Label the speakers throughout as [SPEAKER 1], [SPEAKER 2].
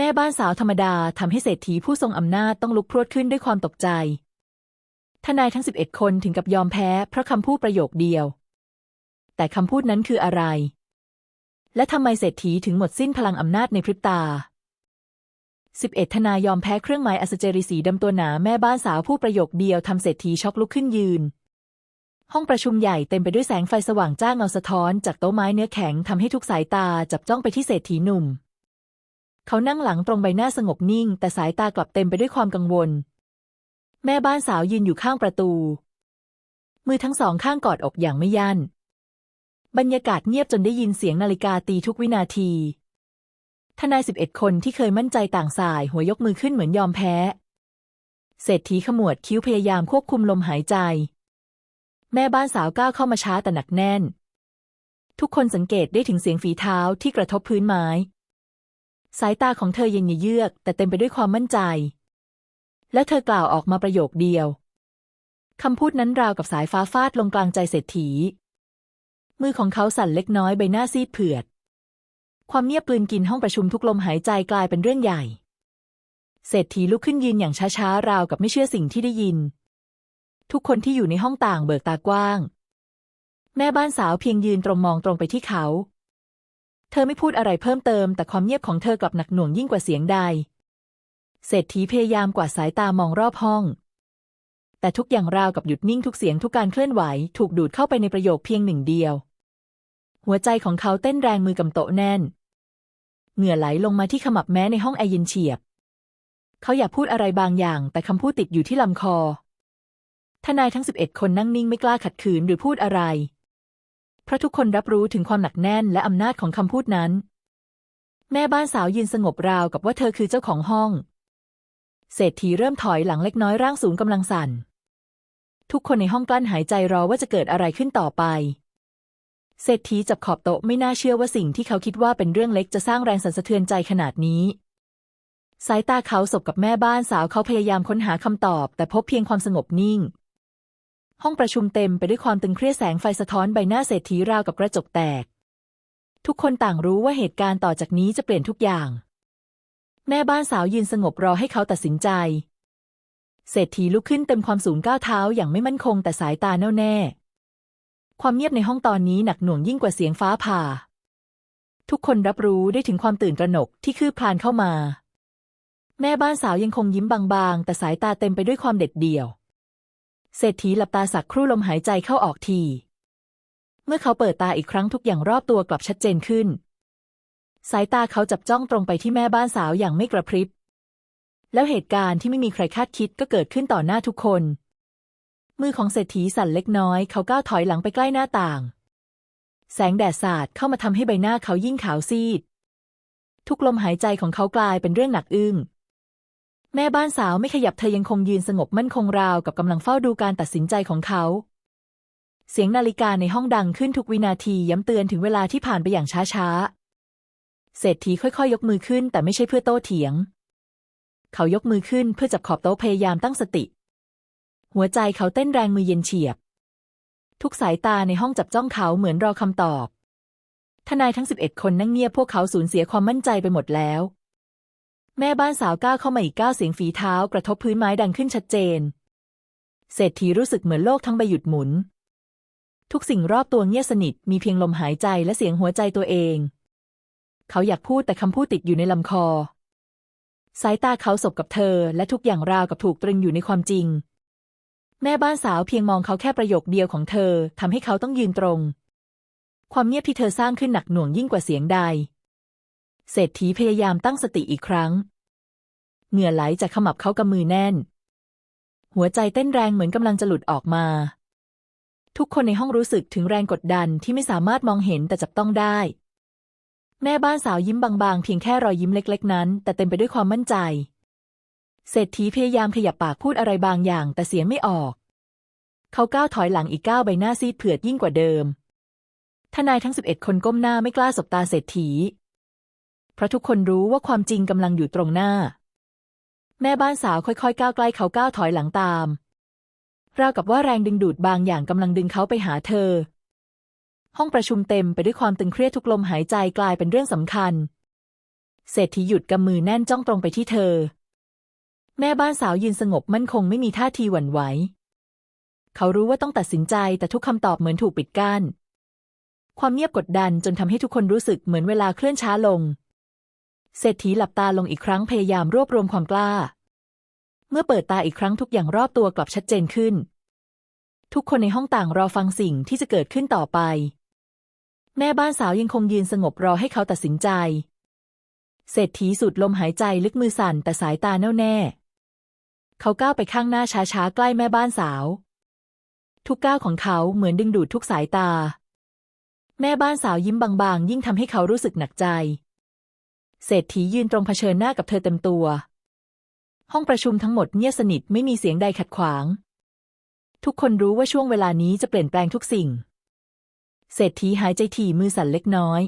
[SPEAKER 1] แม่บ้านสาวธรรมดาทำให้เศรษฐีผู้ทรงอำนาจต้องลุกพรวดขึ้นด้วยความตกใจ ทนายทั้งสิบเอ็ดคนถึงกับยอมแพ้เพราะคำพูดประโยคเดียว แต่คำพูดนั้นคืออะไร และทำไมเศรษฐีถึงหมดสิ้นพลังอำนาจในพริบตาสิบเอ็ดทนายยอมแพ้เครื่องหมายอัศเจรีสีดำตัวหนาแม่บ้านสาวผู้ประโยคเดียวทำเศรษฐีช็อกลุกขึ้นยืน ห้องประชุมใหญ่เต็มไปด้วยแสงไฟสว่างจ้าเงาสะท้อนจากโต๊ะไม้เนื้อแข็งทำให้ทุกสายตาจับจ้องไปที่เศรษฐีหนุ่ม เขานั่งหลังตรงใบหน้าสงบนิ่ง แต่สายตากลับเต็มไปด้วยความกังวล แม่บ้านสาวยืนอยู่ข้างประตู มือทั้งสองข้างกอดอกอย่างไม่ยัน่น บรรยากาศเงียบจนได้ยินเสียงนาฬิกาตีทุกวินาที ทนายสิบเอ็ดคนที่เคยมั่นใจต่างสายหัวยกมือขึ้นเหมือนยอมแพ้ เศรษฐีขมวดคิ้วพยายามควบคุมลมหายใจ แม่บ้านสาวก้าวเข้ามาช้าแต่หนักแน่นทุกคนสังเกตได้ถึงเสียงฝีเท้าที่กระทบพื้นไม้ สายตาของเธอเย็นเยือก แต่เต็มไปด้วยความมั่นใจ และเธอกล่าวออกมาประโยคเดียวคำพูดนั้นราวกับสายฟ้าฟาดลงกลางใจเศรษฐี มือของเขาสั่นเล็กน้อยใบหน้าซีดเผือด ความเงียบกลืนกินห้องประชุมทุกลมหายใจกลายเป็นเรื่องใหญ่ เศรษฐีลุกขึ้นยืนอย่างช้าๆ ราวกับไม่เชื่อสิ่งที่ได้ยิน ทุกคนที่อยู่ในห้องต่างเบิกตากว้าง แม่บ้านสาวเพียงยืนตรงมองตรงไปที่เขา เธอไม่พูดอะไรเพิ่มเติม แต่ความเงียบของเธอกลับหนักหน่วงยิ่งกว่าเสียงใด เศรษฐีพยายามกวาดสายตามองรอบห้อง แต่ทุกอย่างราวกับหยุดนิ่งทุกเสียงทุกการเคลื่อนไหว ถูกดูดเข้าไปในประโยคเพียงหนึ่งเดียว หัวใจของเขาเต้นแรงมือกำโตะแน่น เหงื่อไหลลงมาที่ขมับแม้ในห้องแอร์เย็นเฉียบ เขาอยากพูดอะไรบางอย่าง แต่คำพูดติดอยู่ที่ลำคอทนายทั้งสิบเอ็ดคนนั่งนิ่งไม่กล้าขัดขืนหรือพูดอะไร เพราะทุกคนรับรู้ถึงความหนักแน่นและอำนาจของคำพูดนั้น แม่บ้านสาวยืนสงบราวกับว่าเธอคือเจ้าของห้อง เศรษฐีเริ่มถอยหลังเล็กน้อยร่างสูงกำลังสั่น ทุกคนในห้องกลั้นหายใจรอว่าจะเกิดอะไรขึ้นต่อไป เศรษฐีจับขอบโต๊ะไม่น่าเชื่อว่าสิ่งที่เขาคิดว่าเป็นเรื่องเล็กจะสร้างแรงสั่นสะเทือนใจขนาดนี้สายตาเขาสบกับแม่บ้านสาวเขาพยายามค้นหาคำตอบ แต่พบเพียงความสงบนิ่ง ห้องประชุมเต็มไปด้วยความตึงเครียดแสงไฟสะท้อนใบหน้าเศรษฐีราวกับกระจกแตก ทุกคนต่างรู้ว่าเหตุการณ์ต่อจากนี้จะเปลี่ยนทุกอย่าง แม่บ้านสาวยืนสงบรอให้เขาตัดสินใจ เศรษฐีลุกขึ้นเต็มความสูงก้าวเท้าอย่างไม่มั่นคงแต่สายตาแน่วแน่ ความเงียบในห้องตอนนี้หนักหน่วงยิ่งกว่าเสียงฟ้าผ่า ทุกคนรับรู้ได้ถึงความตื่นตระหนกที่คืบคลานเข้ามา แม่บ้านสาวยังคงยิ้มบางๆ แต่สายตาเต็มไปด้วยความเด็ดเดี่ยว เศรษฐีหลับตาสักครู่ลมหายใจเข้าออกที เมื่อเขาเปิดตาอีกครั้งทุกอย่างรอบตัวกลับชัดเจนขึ้น สายตาเขาจับจ้องตรงไปที่แม่บ้านสาวอย่างไม่กระพริบ แล้วเหตุการณ์ที่ไม่มีใครคาดคิดก็เกิดขึ้นต่อหน้าทุกคน มือของเศรษฐีสั่นเล็กน้อย เขาก้าวถอยหลังไปใกล้หน้าต่าง แสงแดดสาดเข้ามาทำให้ใบหน้าเขายิ่งขาวซีด ทุกลมหายใจของเขากลายเป็นเรื่องหนักอึ้ง แม่บ้านสาวไม่ขยับเธอยังคงยืนสงบมั่นคงราวกับกำลังเฝ้าดูการตัดสินใจของเขา เสียงนาฬิกาในห้องดังขึ้นทุกวินาทีย้ำเตือนถึงเวลาที่ผ่านไปอย่างช้าๆ เศรษฐีค่อยๆ ยกมือขึ้น แต่ไม่ใช่เพื่อโต้เถียง เขายกมือขึ้นเพื่อจับขอบโต๊ะพยายามตั้งสติ หัวใจเขาเต้นแรงมือเย็นเฉียบ ทุกสายตาในห้องจับจ้องเขาเหมือนรอคำตอบทนายทั้งสิบเอ็ดคนนั่งเงียบพวกเขาสูญเสียความมั่นใจไปหมดแล้ว แม่บ้านสาวก้าวเข้ามาอีกก้าวเสียงฝีเท้ากระทบพื้นไม้ดังขึ้นชัดเจน เศรษฐีรู้สึกเหมือนโลกทั้งใบหยุดหมุน ทุกสิ่งรอบตัวเงียบสนิทมีเพียงลมหายใจและเสียงหัวใจตัวเอง เขาอยากพูดแต่คำพูดติดอยู่ในลำคอ สายตาเขาสบกับเธอ และทุกอย่างราวกับถูกตรึงอยู่ในความจริง แม่บ้านสาวเพียงมองเขาแค่ประโยคเดียวของเธอทำให้เขาต้องยืนตรง ความเงียบที่เธอสร้างขึ้นหนักหน่วงยิ่งกว่าเสียงใด เศรษฐีพยายามตั้งสติอีกครั้ง เหงื่อไหลจากขมับเขากำมือแน่น หัวใจเต้นแรงเหมือนกำลังจะหลุดออกมา ทุกคนในห้องรู้สึกถึงแรงกดดันที่ไม่สามารถมองเห็นแต่จับต้องได้ แม่บ้านสาวยิ้มบางๆ เพียงแค่รอยยิ้มเล็ก ๆ นั้น แต่เต็มไปด้วยความมั่นใจ เศรษฐีพยายามขยับปากพูดอะไรบางอย่าง แต่เสียงไม่ออก เขาก้าวถอยหลังอีกก้าวใบหน้าซีดเผือดยิ่งกว่าเดิมทนายทั้งสิบเอ็ดคนก้มหน้าไม่กล้าสบตาเศรษฐี เพราะทุกคนรู้ว่าความจริงกำลังอยู่ตรงหน้า แม่บ้านสาวค่อยๆ ก้าวใกล้เขาก้าวถอยหลังตาม ราวกับว่าแรงดึงดูดบางอย่างกำลังดึงเขาไปหาเธอ ห้องประชุมเต็มไปด้วยความตึงเครียดทุกลมหายใจกลายเป็นเรื่องสำคัญ เศรษฐีหยุดกำมือแน่นจ้องตรงไปที่เธอ แม่บ้านสาวยืนสงบมั่นคงไม่มีท่าทีหวั่นไหวเขารู้ว่าต้องตัดสินใจแต่ทุกคำตอบเหมือนถูกปิดกั้นความเงียบกดดันจนทำให้ทุกคนรู้สึกเหมือนเวลาเคลื่อนช้าลง เศรษฐีหลับตาลงอีกครั้งพยายามรวบรวมความกล้า เมื่อเปิดตาอีกครั้งทุกอย่างรอบตัวกลับชัดเจนขึ้น ทุกคนในห้องต่างรอฟังสิ่งที่จะเกิดขึ้นต่อไป แม่บ้านสาวยังคงยืนสงบรอให้เขาตัดสินใจ เศรษฐีสูดลมหายใจลึกมือสั่นแต่สายตาแน่วแน่ เขาก้าวไปข้างหน้าช้าๆใกล้แม่บ้านสาว ทุกก้าวของเขาเหมือนดึงดูดทุกสายตา แม่บ้านสาวยิ้มบางๆ ยิ่งทำให้เขารู้สึกหนักใจ เศรษฐียืนตรงเผชิญหน้ากับเธอเต็มตัว ห้องประชุมทั้งหมดเงียบสนิทไม่มีเสียงใดขัดขวาง ทุกคนรู้ว่าช่วงเวลานี้จะเปลี่ยนแปลงทุกสิ่ง เศรษฐีหายใจถี่มือสั่นเล็กน้อย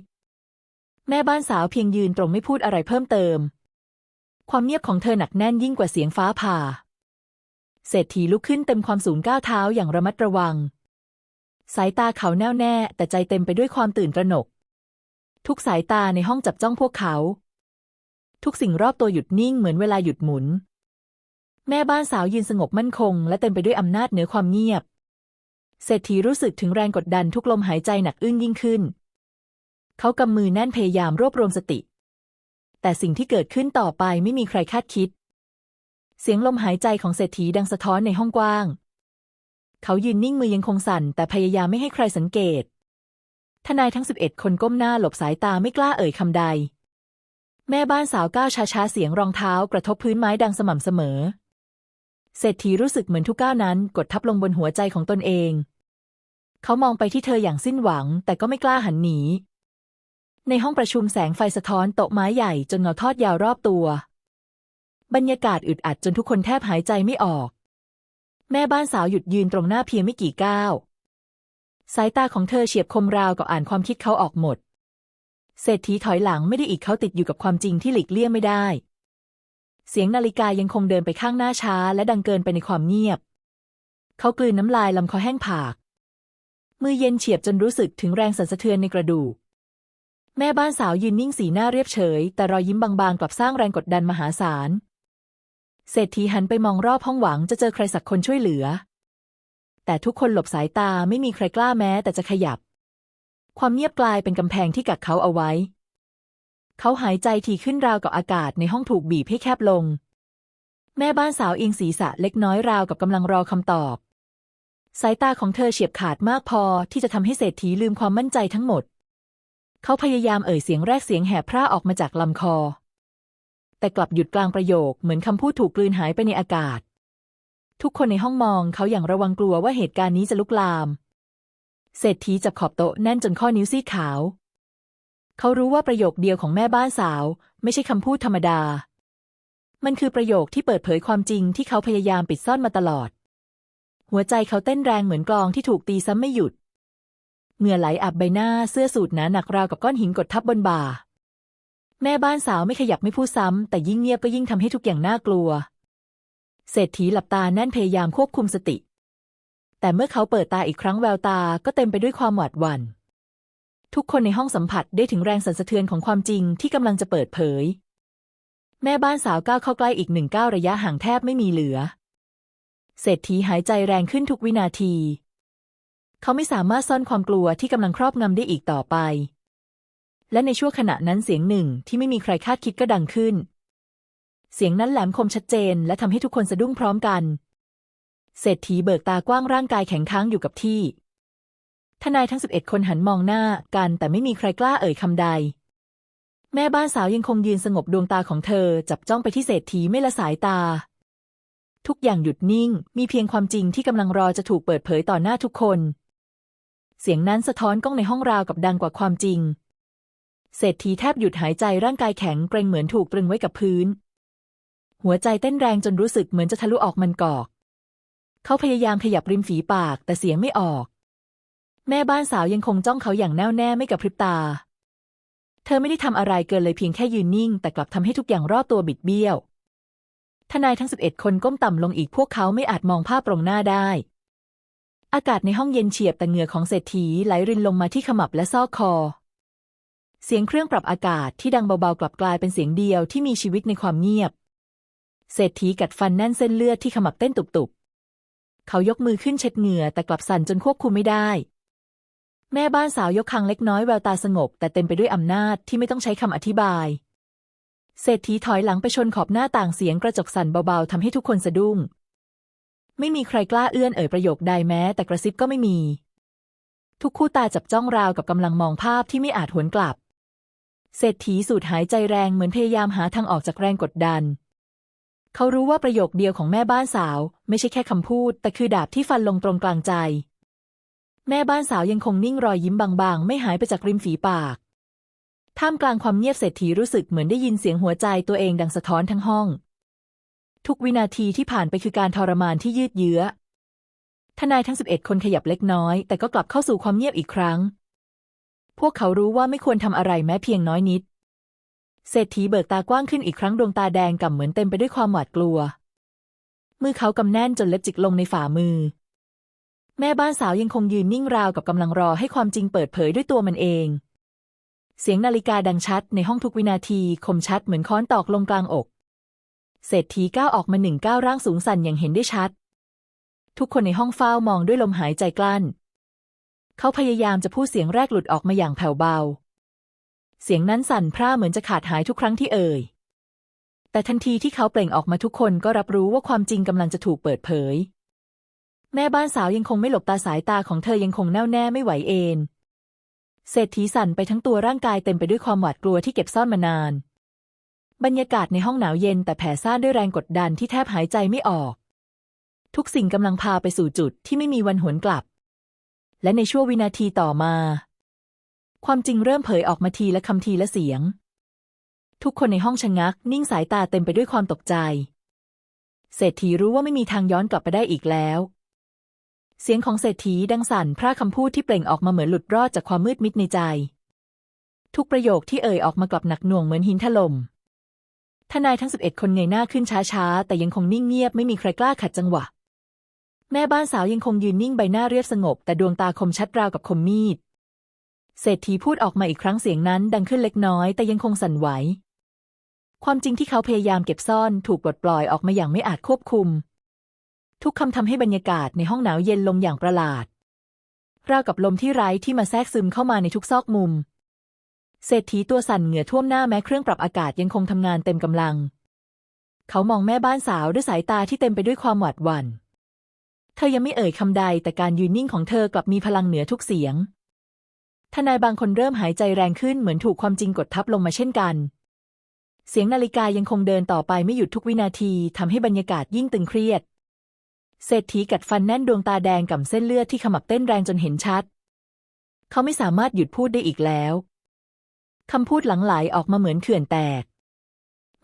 [SPEAKER 1] แม่บ้านสาวเพียงยืนตรงไม่พูดอะไรเพิ่มเติม ความเงียบของเธอหนักแน่นยิ่งกว่าเสียงฟ้าผ่า เศรษฐีลุกขึ้นเต็มความสูงก้าวเท้าอย่างระมัดระวัง สายตาเขาแน่วแน่แต่ใจเต็มไปด้วยความตื่นตระหนก ทุกสายตาในห้องจับจ้องพวกเขา ทุกสิ่งรอบตัวหยุดนิ่งเหมือนเวลาหยุดหมุน แม่บ้านสาวยืนสงบมั่นคง และเต็มไปด้วยอำนาจเหนือความเงียบ เศรษฐีรู้สึกถึงแรงกดดันทุกลมหายใจหนักอึ้งยิ่งขึ้น เขากำมือแน่นพยายามรวบรวมสติ แต่สิ่งที่เกิดขึ้นต่อไปไม่มีใครคาดคิด เสียงลมหายใจของเศรษฐีดังสะท้อนในห้องกว้าง เขายืนนิ่งมือยังคงสั่น แต่พยายามไม่ให้ใครสังเกต ทนายทั้งสิบเอ็ดคนก้มหน้าหลบสายตาไม่กล้าเอ่ยคำใด แม่บ้านสาวก้าวช้าๆเสียงรองเท้ากระทบพื้นไม้ดังสม่ำเสมอ เศรษฐีรู้สึกเหมือนทุกก้าวนั้นกดทับลงบนหัวใจของตนเอง เขามองไปที่เธออย่างสิ้นหวัง แต่ก็ไม่กล้าหันหนี ในห้องประชุมแสงไฟสะท้อนโต๊ะไม้ใหญ่จนเงาทอดยาวรอบตัว บรรยากาศอึดอัดจนทุกคนแทบหายใจไม่ออก แม่บ้านสาวหยุดยืนตรงหน้าเพียงไม่กี่ก้าว สายตาของเธอเฉียบคมราวกับอ่านความคิดเขาออกหมด เศรษฐีถอยหลังไม่ได้อีกเขาติดอยู่กับความจริงที่หลีกเลี่ยงไม่ได้ เสียงนาฬิกายังคงเดินไปข้างหน้าช้า และดังเกินไปในความเงียบ เขากลืนน้ำลายลำคอแห้งผาก มือเย็นเฉียบจนรู้สึกถึงแรงสั่นสะเทือนในกระดูก แม่บ้านสาวยืนนิ่งสีหน้าเรียบเฉย แต่รอยยิ้มบางๆกลับสร้างแรงกดดันมหาศาล เศรษฐีหันไปมองรอบห้องหวังจะเจอใครสักคนช่วยเหลือ แต่ทุกคนหลบสายตาไม่มีใครกล้าแม้แต่จะขยับ ความเงียบกลายเป็นกำแพงที่กักเขาเอาไว้ เขาหายใจถี่ขึ้นราวกับอากาศในห้องถูกบีบให้แคบลง แม่บ้านสาวเอียงศีรษะเล็กน้อยราวกับกำลังรอคำตอบ สายตาของเธอเฉียบขาดมากพอที่จะทำให้เศรษฐีลืมความมั่นใจทั้งหมด เขาพยายามเอ่ยเสียงแรกเสียงแหบพร่าออกมาจากลำคอ แต่กลับหยุดกลางประโยคเหมือนคำพูดถูกกลืนหายไปในอากาศ ทุกคนในห้องมองเขาอย่างระวังกลัวว่าเหตุการณ์นี้จะลุกลาม เศรษฐีจับขอบโต๊ะแน่นจนข้อนิ้วซีดขาว เขารู้ว่าประโยคเดียวของแม่บ้านสาว ไม่ใช่คำพูดธรรมดา มันคือประโยคที่เปิดเผยความจริงที่เขาพยายามปิดซ่อนมาตลอด หัวใจเขาเต้นแรงเหมือนกลองที่ถูกตีซ้ำไม่หยุดเหงื่อไหลอาบใบหน้าเสื้อสูทหนาหนักราวกับก้อนหินกดทับบนบ่า แม่บ้านสาวไม่ขยับไม่พูดซ้ำ แต่ยิ่งเงียบก็ยิ่งทำให้ทุกอย่างน่ากลัว เศรษฐีหลับตาแน่นพยายามควบคุมสติ แต่เมื่อเขาเปิดตาอีกครั้งแววตาก็เต็มไปด้วยความหวาดหวัน่น ทุกคนในห้องสัมผัสได้ถึงแรงสั่นสะเทือนของความจริงที่กำลังจะเปิดเผย แม่บ้านสาวก้าวเข้าใกล้อีกหนึ่งก้าวระยะห่างแทบไม่มีเหลือ เศรษฐีหายใจแรงขึ้นทุกวินาที เขาไม่สามารถซ่อนความกลัวที่กำลังครอบงำได้อีกต่อไปและในช่วงขณะนั้นเสียงหนึ่งที่ไม่มีใครคาดคิดก็ดังขึ้น เสียงนั้นแหลมคมชัดเจน และทำให้ทุกคนสะดุ้งพร้อมกัน เศรษฐีเบิกตากว้างร่างกายแข็งค้างอยู่กับที่ ทนายทั้งสิบเอ็ดคนหันมองหน้ากันแต่ไม่มีใครกล้าเอ่ยคำใด แม่บ้านสาวยังคงยืนสงบดวงตาของเธอจับจ้องไปที่เศรษฐีไม่ละสายตา ทุกอย่างหยุดนิ่ง มีเพียงความจริงที่กำลังรอจะถูกเปิดเผยต่อหน้าทุกคน เสียงนั้นสะท้อนกล้องในห้องราวกับดังกว่าความจริงเศรษฐีแทบหยุดหายใจร่างกายแข็งเกรงเหมือนถูกตรึงไว้กับพื้น หัวใจเต้นแรงจนรู้สึกเหมือนจะทะลุออกมันกอก เขาพยายามขยับริมฝีปากแต่เสียงไม่ออก แม่บ้านสาวยังคงจ้องเขาอย่างแน่วแน่ไม่กระพริบตา เธอไม่ได้ทำอะไรเกินเลยเพียงแค่ยืนนิ่ง แต่กลับทำให้ทุกอย่างรอบตัวบิดเบี้ยว ทนายทั้งสิบเอ็ดคนก้มต่ำลงอีกพวกเขาไม่อาจมองภาพตรงหน้าได้ อากาศในห้องเย็นเฉียบแต่เหงื่อของเศรษฐีไหลรินลงมาที่ขมับและซอกคอเสียงเครื่องปรับอากาศที่ดังเบาๆ กลับกลายเป็นเสียงเดียวที่มีชีวิตในความเงียบ เศรษฐีกัดฟันแน่นเส้นเลือดที่ขมับเต้นตุบๆ เขายกมือขึ้นเช็ดเหงื่อแต่กลับสั่นจนควบคุมไม่ได้ แม่บ้านสาวยกคางเล็กน้อยแววตาสงบ แต่เต็มไปด้วยอำนาจที่ไม่ต้องใช้คำอธิบาย เศรษฐีถอยหลังไปชนขอบหน้าต่างเสียงกระจกสั่นเบาๆทำให้ทุกคนสะดุ้ง ไม่มีใครกล้าเอื้อนเอ่ยประโยคใดแม้ แต่กระซิบก็ไม่มี ทุกคู่ตาจับจ้องราวกับกำลังมองภาพที่ไม่อาจหวนกลับ เศรษฐีสูดหายใจแรงเหมือนพยายามหาทางออกจากแรงกดดัน เขารู้ว่าประโยคเดียวของแม่บ้านสาว ไม่ใช่แค่คำพูด แต่คือดาบที่ฟันลงตรงกลางใจ แม่บ้านสาวยังคงนิ่งรอยยิ้มบางๆ ไม่หายไปจากริมฝีปาก ท่ามกลางความเงียบเศรษฐีรู้สึกเหมือนได้ยินเสียงหัวใจตัวเองดังสะท้อนทั้งห้อง ทุกวินาทีที่ผ่านไปคือการทรมานที่ยืดเยื้อ ทนายทั้งสิบเอ็ดคนขยับเล็กน้อย แต่ก็กลับเข้าสู่ความเงียบอีกครั้ง พวกเขารู้ว่าไม่ควรทำอะไรแม้เพียงน้อยนิด เศรษฐีเบิกตากว้างขึ้นอีกครั้งดวงตาแดงก่ำเหมือนเต็มไปด้วยความหวาดกลัว มือเขากำแน่นจนเล็บจิกลงในฝ่ามือ แม่บ้านสาวยังคงยืนนิ่งราวกับกำลังรอให้ความจริงเปิดเผยด้วยตัวมันเอง เสียงนาฬิกาดังชัดในห้องทุกวินาทีคมชัดเหมือนค้อนตอกลงกลางอก เศรษฐีก้าวออกมาหนึ่งก้าวร่างสูงสั่นอย่างเห็นได้ชัด ทุกคนในห้องเฝ้ามองด้วยลมหายใจกลั้น เขาพยายามจะพูดเสียงแรกหลุดออกมาอย่างแผ่วเบา เสียงนั้นสั่นพร่าเหมือนจะขาดหายทุกครั้งที่เอ่ย แต่ทันทีที่เขาเปล่งออกมาทุกคนก็รับรู้ว่าความจริงกำลังจะถูกเปิดเผย แม่บ้านสาวยังคงไม่หลบตาสายตาของเธอยังคงแน่วแน่ไม่ไหวเอนเศรษฐีสั่นไปทั้งตัวร่างกายเต็มไปด้วยความหวาดกลัวที่เก็บซ่อนมานาน บรรยากาศในห้องหนาวเย็นแต่แผ่ซ่านด้วยแรงกดดันที่แทบหายใจไม่ออก ทุกสิ่งกำลังพาไปสู่จุดที่ไม่มีวันหวนกลับ และในช่วงวินาทีต่อมา ความจริงเริ่มเผยออกมาทีละคำทีละเสียง ทุกคนในห้องชะงัก นิ่งสายตาเต็มไปด้วยความตกใจ เศรษฐีรู้ว่าไม่มีทางย้อนกลับไปได้อีกแล้ว เสียงของเศรษฐีดังสั่นพร่าคำพูดที่เปล่งออกมาเหมือนหลุดรอดจากความมืดมิดในใจ ทุกประโยคที่เอ่ยออกมากลับหนักหน่วงเหมือนหินถล่มทนายทั้งสิบเอ็ดคนเงยหน้าขึ้นช้าๆ แต่ยังคงนิ่งเงียบไม่มีใครกล้าขัดจังหวะ แม่บ้านสาวยังคงยืนนิ่งใบหน้าเรียบสงบ แต่ดวงตาคมชัดราวกับคมมีด เศรษฐีพูดออกมาอีกครั้งเสียงนั้นดังขึ้นเล็กน้อยแต่ยังคงสั่นไหว ความจริงที่เขาพยายามเก็บซ่อนถูกปลดปล่อยออกมาอย่างไม่อาจควบคุม ทุกคำทำให้บรรยากาศในห้องหนาวเย็นลงอย่างประหลาด ราวกับลมที่ไร้ที่มาแทรกซึมเข้ามาในทุกซอกมุม เศรษฐีตัวสั่นเหงื่อท่วมหน้าแม้เครื่องปรับอากาศยังคงทำงานเต็มกำลัง เขามองแม่บ้านสาวด้วยสายตาที่เต็มไปด้วยความหวาดหวั่น เธอยังไม่เอ่ยคำใดแต่การยืนนิ่งของเธอกลับมีพลังเหนือทุกเสียง ทนายบางคนเริ่มหายใจแรงขึ้นเหมือนถูกความจริงกดทับลงมาเช่นกัน เสียงนาฬิกายังคงเดินต่อไปไม่หยุดทุกวินาทีทำให้บรรยากาศยิ่งตึงเครียด เศรษฐีกัดฟันแน่นดวงตาแดงกับเส้นเลือดที่ขมับเต้นแรงจนเห็นชัด เขาไม่สามารถหยุดพูดได้อีกแล้วคำพูดหลังไหลออกมาเหมือนเขื่อนแตก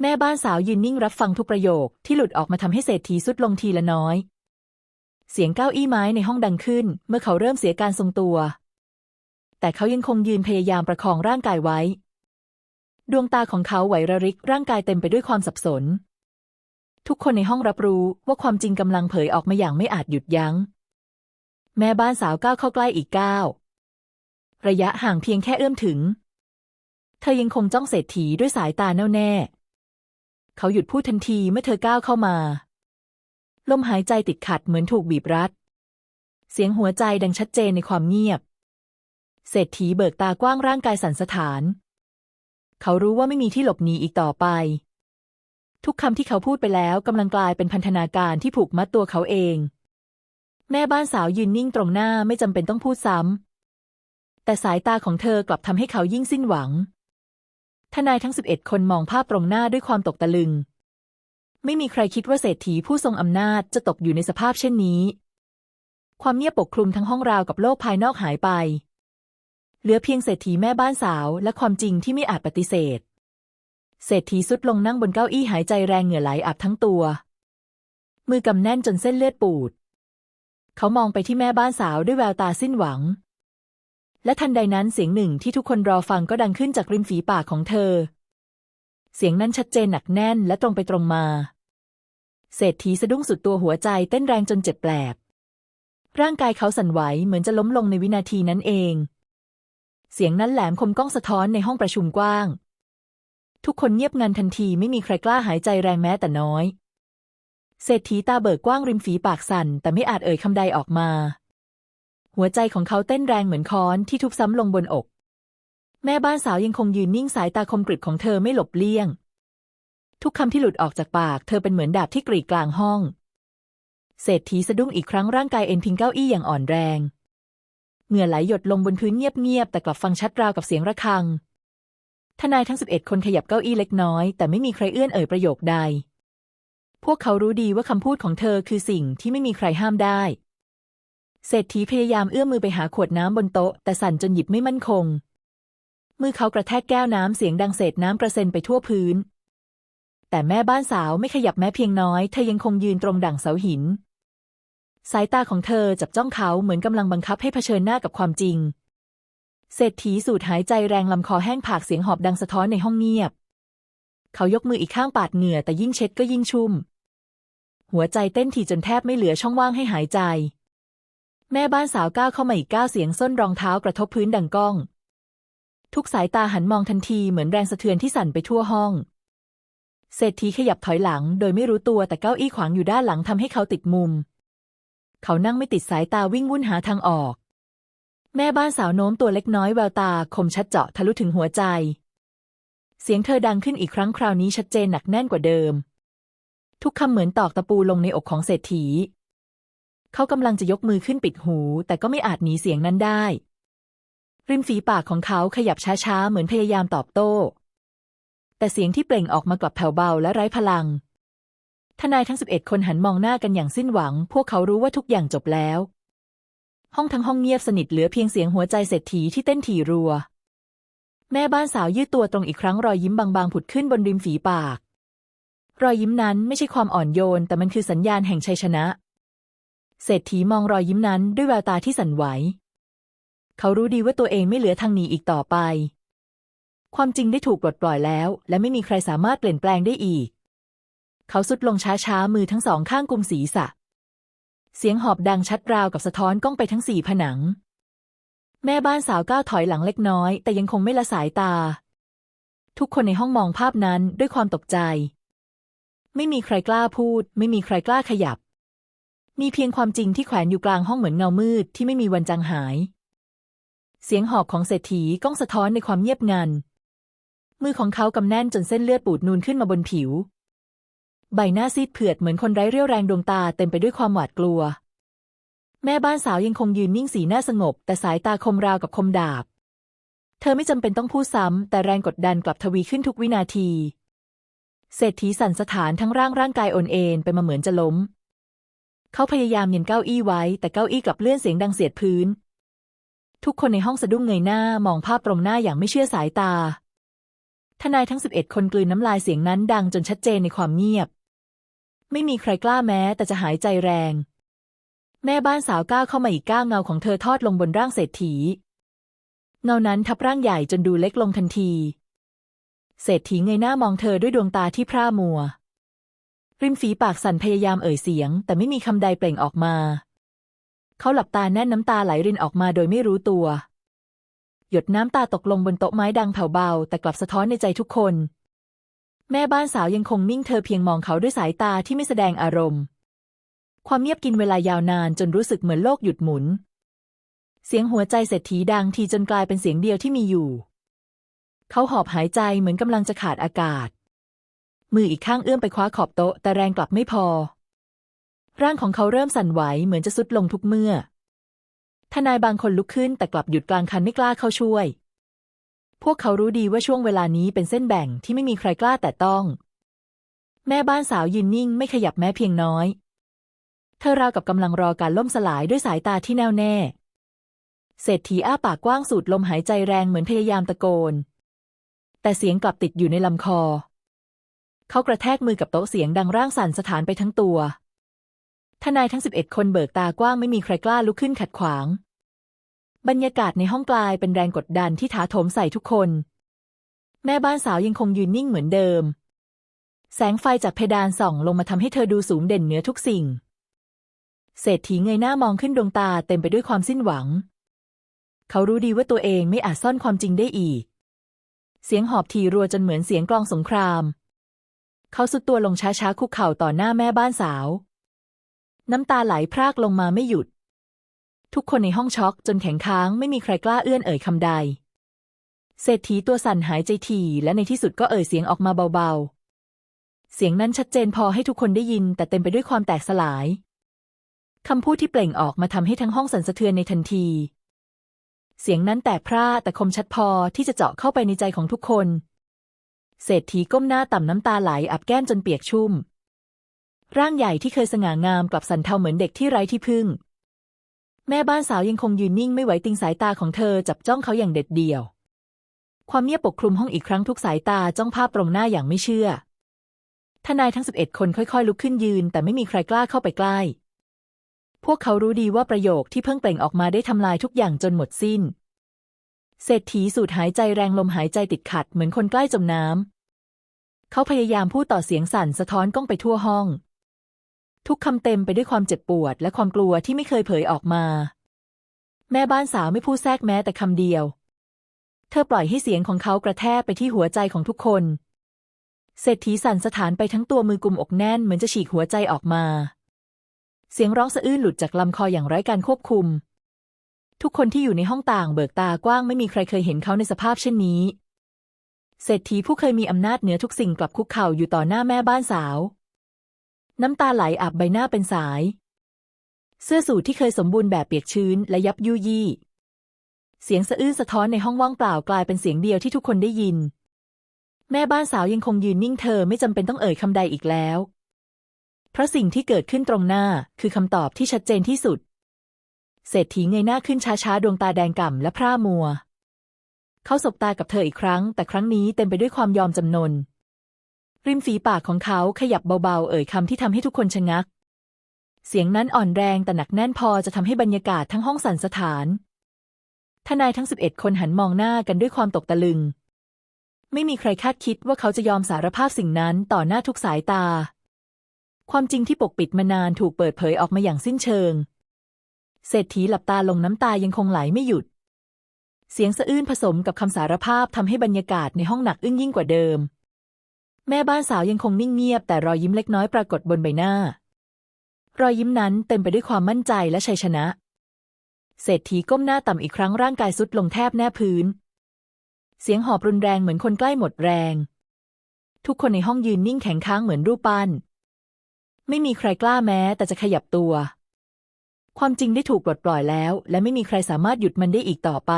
[SPEAKER 1] แม่บ้านสาวยืนนิ่งรับฟังทุกประโยคที่หลุดออกมาทำให้เศรษฐีสุดลงทีละน้อย เสียงเก้าอี้ไม้ในห้องดังขึ้น เมื่อเขาเริ่มเสียการทรงตัว แต่เขายังคงยืนพยายามประคองร่างกายไว้ ดวงตาของเขาไหวระริกร่างกายเต็มไปด้วยความสับสน ทุกคนในห้องรับรู้ว่าความจริงกำลังเผยออกมาอย่างไม่อาจหยุดยัง้ง แม่บ้านสาวก้าวเข้าใกล้อีกก้าวระยะห่างเพียงแค่เอื้อมถึง เธอยังคงจ้องเศรษฐีด้วยสายตาแน่วแน่ เขาหยุดพูดทันทีเมื่อเธอก้าวเข้ามา ลมหายใจติดขัดเหมือนถูกบีบรัด เสียงหัวใจดังชัดเจนในความเงียบ เศรษฐีเบิกตากว้างร่างกายสันสะท้าน เขารู้ว่าไม่มีที่หลบหนีอีกต่อไป ทุกคำที่เขาพูดไปแล้วกำลังกลายเป็นพันธนาการที่ผูกมัดตัวเขาเอง แม่บ้านสาวยืนนิ่งตรงหน้าไม่จำเป็นต้องพูดซ้ำ แต่สายตาของเธอกลับทำให้เขายิ่งสิ้นหวัง ทนายทั้งสิบเอ็ดคนมองภาพตรงหน้าด้วยความตกตะลึง ไม่มีใครคิดว่าเศรษฐีผู้ทรงอำนาจจะตกอยู่ในสภาพเช่นนี้ ความเงียบปกคลุมทั้งห้องราวกับโลกภายนอกหายไป เหลือเพียงเศรษฐีแม่บ้านสาวและความจริงที่ไม่อาจปฏิเสธ เศรษฐีสุดลงนั่งบนเก้าอี้หายใจแรงเหงื่อไหลอาบทั้งตัว มือกำแน่นจนเส้นเลือดปูด เขามองไปที่แม่บ้านสาวด้วยแววตาสิ้นหวัง และทันใดนั้นเสียงหนึ่งที่ทุกคนรอฟังก็ดังขึ้นจากริมฝีปากของเธอ เสียงนั้นชัดเจนหนักแน่นและตรงไปตรงมา เศรษฐีสะดุ้งสุดตัวหัวใจเต้นแรงจนเจ็บแปลบร่างกายเขาสั่นไหวเหมือนจะล้มลงในวินาทีนั้นเอง เสียงนั้นแหลมคมก้องสะท้อนในห้องประชุมกว้าง ทุกคนเงียบงันทันทีไม่มีใครกล้าหายใจแรงแม้แต่น้อย เศรษฐีตาเบิกกว้างริมฝีปากสั่น แต่ไม่อาจเอ่ยคำใดออกมา หัวใจของเขาเต้นแรงเหมือนค้อนที่ทุบซ้ำลงบนอก แม่บ้านสาวยังคงยืนนิ่งสายตาคมกริบของเธอไม่หลบเลี่ยง ทุกคำที่หลุดออกจากปากเธอเป็นเหมือนดาบที่กรีดกลางห้อง เศรษฐีสะดุ้งอีกครั้งร่างกายเอ็นพิงเก้าอี้อย่างอ่อนแรง เหงื่อไหลหยดลงบนพื้นเงียบๆแต่กลับฟังชัดราวกับเสียงระฆัง ทนายทั้งสิบเอ็ดคนขยับเก้าอี้เล็กน้อย แต่ไม่มีใครเอื้อนเอ่ยประโยคใด พวกเขารู้ดีว่าคำพูดของเธอคือสิ่งที่ไม่มีใครห้ามได้ เศรษฐีพยายามเอื้อมมือไปหาขวดน้ำบนโต๊ะ แต่สั่นจนหยิบไม่มั่นคง มือเขากระแทกแก้วน้ำเสียงดังเศษน้ำกระเซ็นไปทั่วพื้น แต่แม่บ้านสาวไม่ขยับแม้เพียงน้อย เธอยังคงยืนตรงดั่งเสาหิน สายตาของเธอจับจ้องเขาเหมือนกำลังบังคับให้เผชิญหน้ากับความจริง เศรษฐีสูดหายใจแรงลำคอแห้งผากเสียงหอบดังสะท้อนในห้องเงียบ เขายกมืออีกข้างปาดเหงื่อแต่ยิ่งเช็ดก็ยิ่งชุ่ม หัวใจเต้นถี่จนแทบไม่เหลือช่องว่างให้หายใจ แม่บ้านสาวก้าวเข้ามาอีกก้าวเสียงส้นรองเท้ากระทบพื้นดังก้อง ทุกสายตาหันมองทันทีเหมือนแรงสะเทือนที่สั่นไปทั่วห้อง เศรษฐีขยับถอยหลัง โดยไม่รู้ตัวแต่เก้าอี้ขวางอยู่ด้านหลังทำให้เขาติดมุม เขานั่งไม่ติดสายตาวิ่งวุ่นหาทางออก แม่บ้านสาวโน้มตัวเล็กน้อยแววตาคมชัดเจาะทะลุถึงหัวใจ เสียงเธอดังขึ้นอีกครั้งคราวนี้ชัดเจนหนักแน่นกว่าเดิม ทุกคำเหมือนตอกตะปูลงในอกของเศรษฐี เขากำลังจะยกมือขึ้นปิดหู แต่ก็ไม่อาจหนีเสียงนั้นได้ ริมฝีปากของเขาขยับช้าๆเหมือนพยายามตอบโต้ แต่เสียงที่เปล่งออกมากลับแผ่วเบาและไร้พลัง ทนายทั้งสิบเอ็ดคนหันมองหน้ากันอย่างสิ้นหวัง พวกเขารู้ว่าทุกอย่างจบแล้ว ห้องทั้งห้องเงียบสนิทเหลือเพียงเสียงหัวใจเศรษฐีที่เต้นถี่รัว แม่บ้านสาวยืดตัวตรงอีกครั้งรอยยิ้มบางๆผุดขึ้นบนริมฝีปาก รอยยิ้มนั้นไม่ใช่ความอ่อนโยน แต่มันคือสัญญาณแห่งชัยชนะ เศรษฐีมองรอยยิ้มนั้นด้วยแววตาที่สั่นไหว เขารู้ดีว่าตัวเองไม่เหลือทางหนีอีกต่อไป ความจริงได้ถูกปลดปล่อยแล้ว และไม่มีใครสามารถเปลี่ยนแปลงได้อีก เขาสุดลงช้าๆ มือทั้งสองข้างกุมศีรษะ เสียงหอบดังชัดราวกับสะท้อนกล้องไปทั้งสี่ผนัง แม่บ้านสาวก้าวถอยหลังเล็กน้อย แต่ยังคงไม่ละสายตา ทุกคนในห้องมองภาพนั้นด้วยความตกใจ ไม่มีใครกล้าพูด ไม่มีใครกล้าขยับ มีเพียงความจริงที่แขวนอยู่กลางห้องเหมือนเงามืดที่ไม่มีวันจางหาย เสียงหอบของเศรษฐีก้องสะท้อนในความเงียบงันมือของเขากำแน่นจนเส้นเลือดปูดนูนขึ้นมาบนผิว ใบหน้าซีดเผือดเหมือนคนไร้เรี่ยวแรงดวงตาเต็มไปด้วยความหวาดกลัว แม่บ้านสาวยังคงยืนนิ่งสีหน้าสงบ แต่สายตาคมราวกับคมดาบ เธอไม่จำเป็นต้องพูดซ้ำแต่แรงกดดันกลับทวีขึ้นทุกวินาที เศรษฐีสั่นสถานทั้งร่างร่างกายโอนเอ็นไปมาเหมือนจะล้ม เขาพยายามเย็นเก้าอี้ไว้ แต่เก้าอี้กลับเลื่อนเสียงดังเสียดพื้น ทุกคนในห้องสะดุ้งเงยหน้ามองภาพตรงหน้าอย่างไม่เชื่อสายตาทนายทั้งสิบเอ็ดคนกลืนน้ำลายเสียงนั้นดังจนชัดเจนในความเงียบ ไม่มีใครกล้าแม้แต่จะหายใจแรง แม่บ้านสาวก้าวเข้ามาอีกก้าวเงาของเธอทอดลงบนร่างเศรษฐี เงานั้นทับร่างใหญ่จนดูเล็กลงทันที เศรษฐีเงยหน้ามองเธอด้วยดวงตาที่พร่ามัว ริมฝีปากสั่นพยายามเอ่ยเสียง แต่ไม่มีคำใดเปล่งออกมา เขาหลับตาแน่นน้ำตาไหลรินออกมาโดยไม่รู้ตัว หยดน้ำตาตกลงบนโต๊ะไม้ดังแผ่วเบา แต่กลับสะท้อนในใจทุกคน แม่บ้านสาวยังคงนิ่งเธอเพียงมองเขาด้วยสายตาที่ไม่แสดงอารมณ์ ความเงียบกินเวลายาวนานจนรู้สึกเหมือนโลกหยุดหมุน เสียงหัวใจเศรษฐีดังทีจนกลายเป็นเสียงเดียวที่มีอยู่ เขาหอบหายใจเหมือนกำลังจะขาดอากาศ มืออีกข้างเอื้อมไปคว้าขอบโต๊ะ แต่แรงกลับไม่พอ ร่างของเขาเริ่มสั่นไหวเหมือนจะสุดลงทุกเมื่อทนายบางคนลุกขึ้นแต่กลับหยุดกลางคันไม่กล้าเข้าช่วย พวกเขารู้ดีว่าช่วงเวลานี้เป็นเส้นแบ่งที่ไม่มีใครกล้าแต่ต้อง แม่บ้านสาวยืนนิ่งไม่ขยับแม้เพียงน้อย เธอราวกับกำลังรอการล่มสลายด้วยสายตาที่แน่วแน่ เศรษฐีอ้าปากกว้างสูดลมหายใจแรงเหมือนพยายามตะโกน แต่เสียงกลับติดอยู่ในลำคอ เขากระแทกมือกับโต๊ะเสียงดังร่างสั่นสถานไปทั้งตัวทนายทั้งสิบเอ็ดคนเบิกตากว้างไม่มีใครกล้าลุกขึ้นขัดขวาง บรรยากาศในห้องกลายเป็นแรงกดดันที่ถาโถมใส่ทุกคน แม่บ้านสาวยังคงยืนนิ่งเหมือนเดิม แสงไฟจากเพดานส่องลงมาทำให้เธอดูสูงเด่นเหนือทุกสิ่ง เศรษฐีเงยหน้ามองขึ้นดวงตาเต็มไปด้วยความสิ้นหวัง เขารู้ดีว่าตัวเองไม่อาจซ่อนความจริงได้อีก เสียงหอบทีรัวจนเหมือนเสียงกลองสงคราม เขาสุดตัวลงช้าๆคุกเข่าต่อหน้าแม่บ้านสาว น้ำตาไหลพรากลงมาไม่หยุด ทุกคนในห้องช็อกจนแข็งค้างไม่มีใครกล้าเอื้อนเอ่ยคำใด เศรษฐีตัวสั่นหายใจถี่และในที่สุดก็เอ่ยเสียงออกมาเบาๆ เสียงนั้นชัดเจนพอให้ทุกคนได้ยิน แต่เต็มไปด้วยความแตกสลายคำพูดที่เปล่งออกมาทำให้ทั้งห้องสั่นสะเทือนในทันที เสียงนั้นแตกพร่าแต่คมชัดพอที่จะเจาะเข้าไปในใจของทุกคน เศรษฐีก้มหน้าต่ำน้ำตาไหลอับแก้มจนเปียกชุ่ม ร่างใหญ่ที่เคยสง่างามกลับสั่นเทาเหมือนเด็กที่ไร้ที่พึ่ง แม่บ้านสาวยังคงยืนนิ่งไม่ไหวติงสายตาของเธอจับจ้องเขาอย่างเด็ดเดี่ยว ความเงียบปกคลุมห้องอีกครั้งทุกสายตาจ้องภาพตรงหน้าอย่างไม่เชื่อ ทนายทั้งสิบเอ็ดคนค่อยๆ ลุกขึ้นยืน แต่ไม่มีใครกล้าเข้าไปใกล้ พวกเขารู้ดีว่าประโยคที่เพิ่งเปล่งออกมาได้ทำลายทุกอย่างจนหมดสิ้น เศรษฐีสูดหายใจแรงลมหายใจติดขัดเหมือนคนใกล้จมน้ำเขาพยายามพูดต่อเสียงสั่นสะท้อนก้องไปทั่วห้อง ทุกคำเต็มไปด้วยความเจ็บปวดและความกลัวที่ไม่เคยเผยออกมา แม่บ้านสาวไม่พูดแทรกแม้แต่คำเดียว เธอปล่อยให้เสียงของเขากระแทกไปที่หัวใจของทุกคน เศรษฐีสั่นสะท้านไปทั้งตัวมือกุมอกแน่นเหมือนจะฉีกหัวใจออกมา เสียงร้องสะอื้นหลุดจากลำคออย่างไร้การควบคุม ทุกคนที่อยู่ในห้องต่างเบิกตากว้างไม่มีใครเคยเห็นเขาในสภาพเช่นนี้ เศรษฐีผู้เคยมีอำนาจเหนือทุกสิ่งกลับคุกเข่าอยู่ต่อหน้าแม่บ้านสาว น้ำตาไหลอาบใบหน้าเป็นสาย เสื้อสูทที่เคยสมบูรณ์แบบเปียกชื้นและยับยุยี่ เสียงสะอื้นสะท้อนในห้องว่างเปล่ากลายเป็นเสียงเดียวที่ทุกคนได้ยิน แม่บ้านสาวยังคงยืนนิ่งเธอไม่จำเป็นต้องเอ่ยคำใดอีกแล้ว เพราะสิ่งที่เกิดขึ้นตรงหน้าคือคำตอบที่ชัดเจนที่สุด เศรษฐีเงยหน้าขึ้นช้าๆดวงตาแดงก่ำและพร่ามัว เขาสบตากับเธออีกครั้ง แต่ครั้งนี้เต็มไปด้วยความยอมจำนน ริมฝีปากของเขาขยับเบาๆ เอ่ยคำที่ทำให้ทุกคนชะงัก เสียงนั้นอ่อนแรงแต่หนักแน่นพอจะทำให้บรรยากาศทั้งห้องสั่นสะท้านทนายทั้งสิบเอ็ดคนหันมองหน้ากันด้วยความตกตะลึง ไม่มีใครคาดคิดว่าเขาจะยอมสารภาพสิ่งนั้นต่อหน้าทุกสายตา ความจริงที่ปกปิดมานานถูกเปิดเผยออกมาอย่างสิ้นเชิง เศรษฐีหลับตาลงน้ำตายังคงไหลไม่หยุด เสียงสะอื้นผสมกับคำสารภาพทำให้บรรยากาศในห้องหนักอึ้งยิ่งกว่าเดิม แม่บ้านสาวยังคงนิ่งเงียบแต่รอยยิ้มเล็กน้อยปรากฏบนใบหน้า รอยยิ้มนั้นเต็มไปด้วยความมั่นใจและชัยชนะ เศรษฐีก้มหน้าต่ำอีกครั้งร่างกายสุดลงแทบแนบพื้น เสียงหอบรุนแรงเหมือนคนใกล้หมดแรง ทุกคนในห้องยืนนิ่งแข็งค้างเหมือนรูปปั้น ไม่มีใครกล้าแม้แต่จะขยับตัว ความจริงได้ถูกปลดปล่อยแล้ว และไม่มีใครสามารถหยุดมันได้อีกต่อไป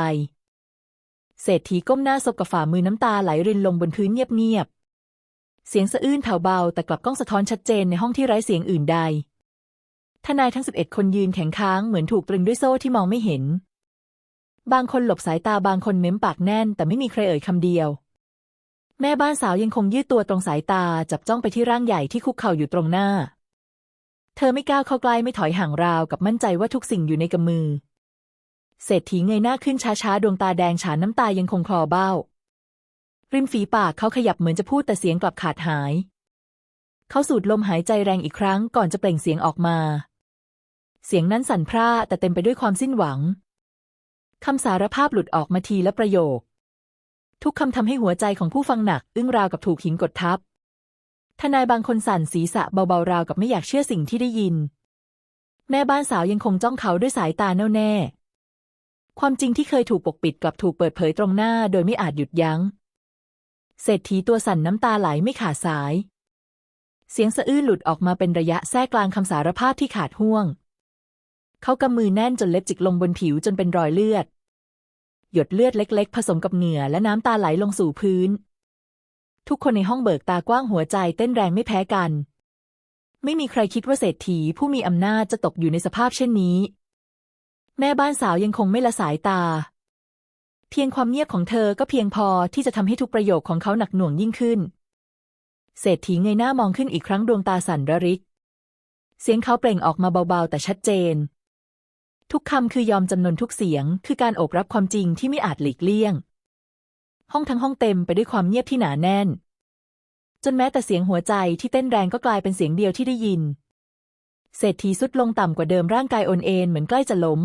[SPEAKER 1] เศรษฐีก้มหน้าซบกับฝ่ามือน้ำตาไหลรินลงบนพื้นเงียบๆ เสียงสะอื้นแผ่วเบา แต่กลับก้องสะท้อนชัดเจนในห้องที่ไร้เสียงอื่นใด ทนายทั้งสิบเอ็ดคนยืนแข็งค้างเหมือนถูกตรึงด้วยโซ่ที่มองไม่เห็น บางคนหลบสายตาบางคนเม้มปากแน่น แต่ไม่มีใครเอ่ยคำเดียว แม่บ้านสาวยังคงยืดตัวตรงสายตาจับจ้องไปที่ร่างใหญ่ที่คุกเข่าอยู่ตรงหน้า เธอไม่ก้าวเข้าใกล้ไม่ถอยห่างราวกับมั่นใจว่าทุกสิ่งอยู่ในกำมือ เศรษฐีเงยหน้าขึ้นช้าๆดวงตาแดงฉานน้ำตายังคงคลอเบ้า ริมฝีปากเขาขยับเหมือนจะพูดแต่เสียงกลับขาดหาย เขาสูดลมหายใจแรงอีกครั้งก่อนจะเปล่งเสียงออกมา เสียงนั้นสั่นพร่าแต่เต็มไปด้วยความสิ้นหวังคำสารภาพหลุดออกมาทีละประโยค ทุกคำทำให้หัวใจของผู้ฟังหนัก อึ้งราวกับถูกหินกดทับ ทนายบางคนสั่นศีรษะเบาๆราวกับไม่อยากเชื่อสิ่งที่ได้ยิน แม่บ้านสาวยังคงจ้องเขาด้วยสายตาแน่วแน่ ความจริงที่เคยถูกปกปิดกลับถูกเปิดเผยตรงหน้า โดยไม่อาจหยุดยัง้ง เศรษฐีตัวสั่นน้ำตาไหลไม่ขาดสาย เสียงสะอื้นหลุดออกมาเป็นระยะแทรกกลางคำสารภาพที่ขาดห่วง เขากำมือแน่นจนเล็บจิกลงบนผิวจนเป็นรอยเลือด หยดเลือดเล็ก ๆ ผสมกับเหงื่อและน้ำตาไหลลงสู่พื้น ทุกคนในห้องเบิกตากว้างหัวใจเต้นแรงไม่แพ้กัน ไม่มีใครคิดว่าเศรษฐีผู้มีอำนาจจะตกอยู่ในสภาพเช่นนี้ แม่บ้านสาวยังคงไม่ละสายตา เพียงความเงียบของเธอก็เพียงพอที่จะทำให้ทุกประโยคของเขาหนักหน่วงยิ่งขึ้น เศรษฐีเงยหน้ามองขึ้นอีกครั้งดวงตาสั่นระริก เสียงเขาเปล่งออกมาเบาๆ แต่ชัดเจน ทุกคำคือยอมจำนนทุกเสียง คือการโอบรับความจริงที่ไม่อาจหลีกเลี่ยง ห้องทั้งห้องเต็มไปด้วยความเงียบที่หนาแน่น จนแม้แต่เสียงหัวใจที่เต้นแรงก็กลายเป็นเสียงเดียวที่ได้ยิน เศรษฐีสุดลงต่ำกว่าเดิมร่างกายโอนเอ็นเหมือนใกล้จะล้ม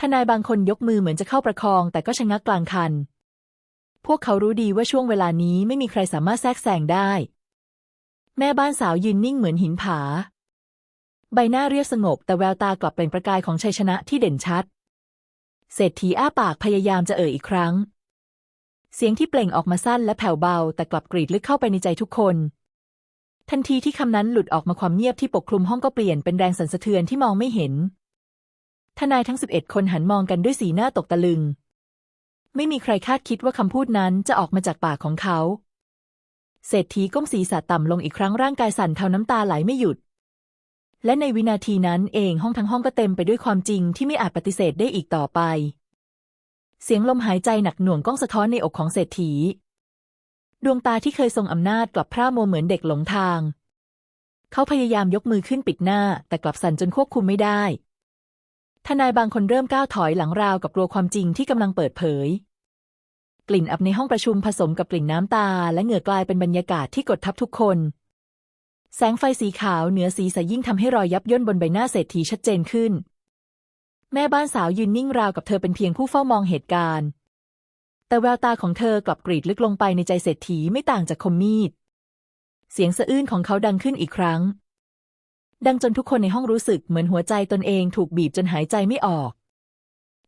[SPEAKER 1] ทนายบางคนยกมือเหมือนจะเข้าประคอง แต่ก็ชะงักกลางคัน พวกเขารู้ดีว่าช่วงเวลานี้ไม่มีใครสามารถแทรกแซงได้ แม่บ้านสาวยืนนิ่งเหมือนหินผา ใบหน้าเรียบสงบ แต่แววตากลับเป็นประกายของชัยชนะที่เด่นชัด เศรษฐีอ้าปากพยายามจะเอ่ยอีกครั้ง เสียงที่เปล่งออกมาสั้นและแผ่วเบา แต่กลับกรีดลึกเข้าไปในใจทุกคน ทันทีที่คำนั้นหลุดออกมาความเงียบที่ปกคลุมห้องก็เปลี่ยนเป็นแรงสั่นสะเทือนที่มองไม่เห็น ทนายทั้งสิบเอ็ดคนหันมองกันด้วยสีหน้าตกตะลึง ไม่มีใครคาดคิดว่าคำพูดนั้นจะออกมาจากปากของเขา เศรษฐีก้มศีรษะต่ำลงอีกครั้งร่างกายสั่นเทาน้ำตาไหลไม่หยุด และในวินาทีนั้นเองห้องทั้งห้องก็เต็มไปด้วยความจริงที่ไม่อาจปฏิเสธได้อีกต่อไป เสียงลมหายใจหนักหน่วงก้องสะท้อนในอกของเศรษฐี ดวงตาที่เคยทรงอำนาจกลับพร่ามัวเหมือนเด็กหลงทาง เขาพยายามยกมือขึ้นปิดหน้า แต่กลับสั่นจนควบคุมไม่ได้ ทนายบางคนเริ่มก้าวถอยหลังราวกับกลัวความจริงที่กำลังเปิดเผย กลิ่นอับในห้องประชุมผสมกับกลิ่นน้ำตา และเหงื่อกลายเป็นบรรยากาศที่กดทับทุกคน แสงไฟสีขาวเหนือสีใสยิ่งทำให้รอยยับย่นบนใบหน้าเศรษฐีชัดเจนขึ้น แม่บ้านสาวยืนนิ่งราวกับเธอเป็นเพียงผู้เฝ้ามองเหตุการณ์ แต่แววตาของเธอกลับกรีดลึกลงไปในใจเศรษฐีไม่ต่างจากคมมีดเสียงสะอื้นของเขาดังขึ้นอีกครั้ง ดังจนทุกคนในห้องรู้สึกเหมือนหัวใจตนเองถูกบีบจนหายใจไม่ออก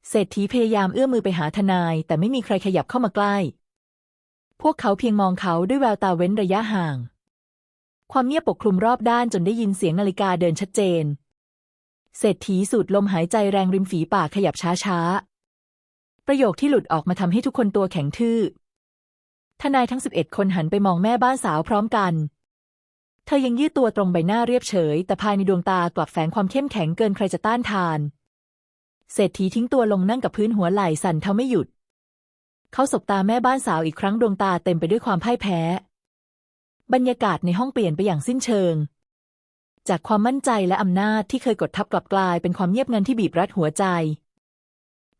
[SPEAKER 1] เศรษฐีพยายามเอื้อมมือไปหาทนาย แต่ไม่มีใครขยับเข้ามาใกล้ พวกเขาเพียงมองเขาด้วยแววตาเว้นระยะห่าง ความเงียบปกคลุมรอบด้านจนได้ยินเสียงนาฬิกาเดินชัดเจน เศรษฐีสูดลมหายใจแรงริมฝีปากขยับช้าๆ ประโยคที่หลุดออกมาทำให้ทุกคนตัวแข็งทื่อทนายทั้งสิบเอ็ดคนหันไปมองแม่บ้านสาวพร้อมกัน ธอยังยืดตัวตรงใบหน้าเรียบเฉย แต่ภายในดวงตากลับแฝงความเข้มแข็งเกินใครจะต้านทาน เศรษฐีทิ้งตัวลงนั่งกับพื้นหัวไหล่สั่นเทาไม่หยุด เขาสบตาแม่บ้านสาวอีกครั้งดวงตาเต็มไปด้วยความพ่ายแพ้ บรรยากาศในห้องเปลี่ยนไปอย่างสิ้นเชิง จากความมั่นใจและอำนาจที่เคยกดทับกลับกลายเป็นความเงียบงันที่บีบรัดหัวใจ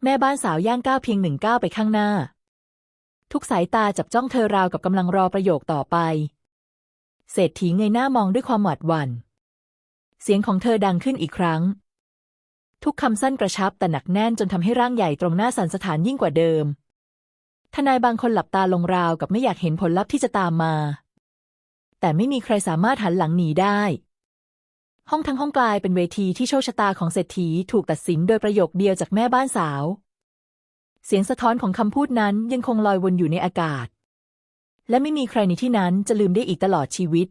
[SPEAKER 1] แม่บ้านสาวย่างก้าวเพียงหนึ่งก้าวไปข้างหน้า ทุกสายตาจับจ้องเธอราวกับกำลังรอประโยคต่อไป เศรษฐีเงยหน้ามองด้วยความหวาดหวัน่น เสียงของเธอดังขึ้นอีกครั้ง ทุกคำสั้นกระชับแต่หนักแน่นจนทำให้ร่างใหญ่ตรงหน้าสันสถานยิ่งกว่าเดิม ทนายบางคนหลับตาลงราวกับไม่อยากเห็นผลลัพธ์ที่จะตามมา แต่ไม่มีใครสามารถหันหลังหนีได้ ห้องทั้งห้องกลายเป็นเวทีที่โชคชะตาของเศรษฐีถูกตัดสินโดยประโยคเดียวจากแม่บ้านสาว เสียงสะท้อนของคำพูดนั้นยังคงลอยวนอยู่ในอากาศ และไม่มีใครในที่นั้นจะลืมได้อีกตลอดชีวิต